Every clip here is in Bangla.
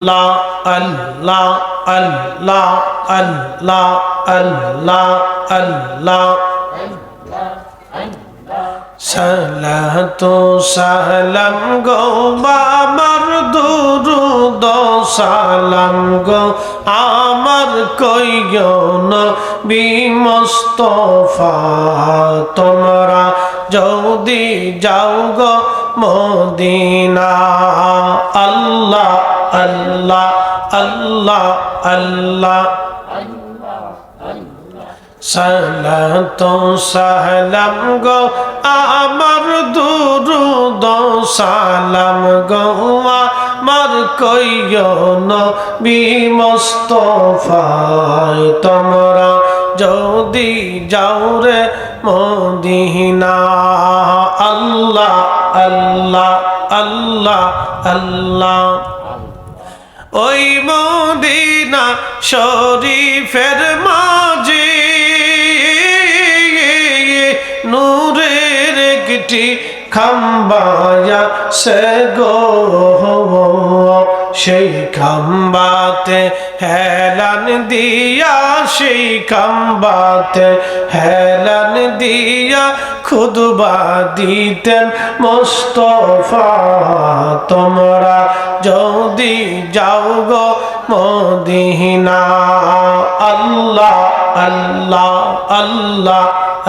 আল্লাহ আল্লাহ আল্লাহ আল্লাহ আল্লাহ আল্লাহ। সালাতু সালাম গো বাবার দুরুদ, সালাম গো আমার কইয়ন বিমস্তফা তোমরা যদি যাও গো মদিনা, আল্লাহ আল্লাহ আল্লাহ আল্লাহ। সালাতো সালাম গো, আমার দুরুদ সালাম গো, আমার কইয়ন বিমস্তফায় তোমরা যদি যাও রে মদিনা। আল্লাহ আল্লাহ আল্লাহ আল্লাহ। ওই মদিনা শরীফের মাঝে নূরের একটি খাম্বায়া সে গো। সেই খাম্বাতে হেলান দিয়া, সেই খাম্বাতে হেলান দিয়া খুদবা দিতেন মোস্তফা, তোমরা যদি যাও গো মদিনা। আল্লাহ আল্লাহ আল্লাহ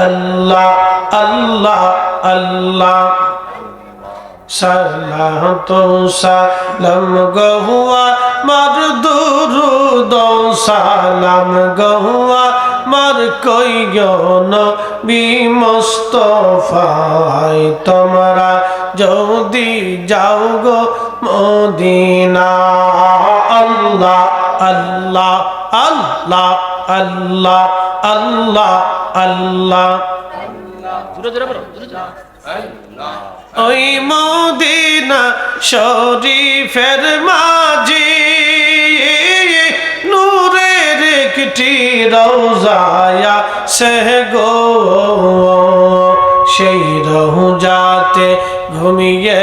আল্লাহ আল্লাহ আল্লাহ। সালাতো সালাম গহুয়া মার দুরুদ সালাম গহুয়া মার কইয়ন বিমস্তফায় তোমরা যদি যাও গো মদিনা আল্লাহ আল্লাহ আল্লাহ আল্লাহ আল্লাহ আল্লাহ। ওই মদিনা শরীফের মাঝে একটি রোজায়া সে গো, সেই রোজাতে ঘুমিয়ে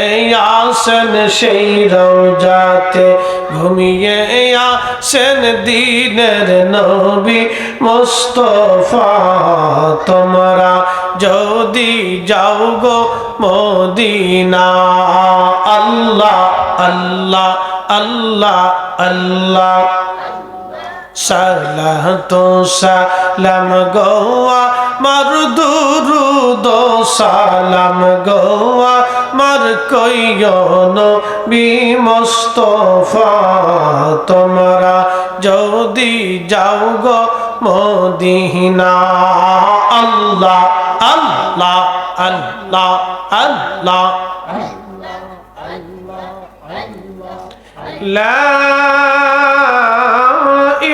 আসেন, সেই রোজাতে ঘুমিয়ে আসেন দিনের নবী মোস্তফা। তোমরা যদি যাও গো মদিনা, আল্লাহ আল্লাহ আল্লাহ আল্লাহ। সালাতো সালাম গোয়া, মার দুরুদ সালাম গোয়া, মার কইয়ন বিমস্তফা তোমরা যদি যাও গো মদিনা। আল্লাহ আল্লাহ আল্লাহ আল্লাহ। لا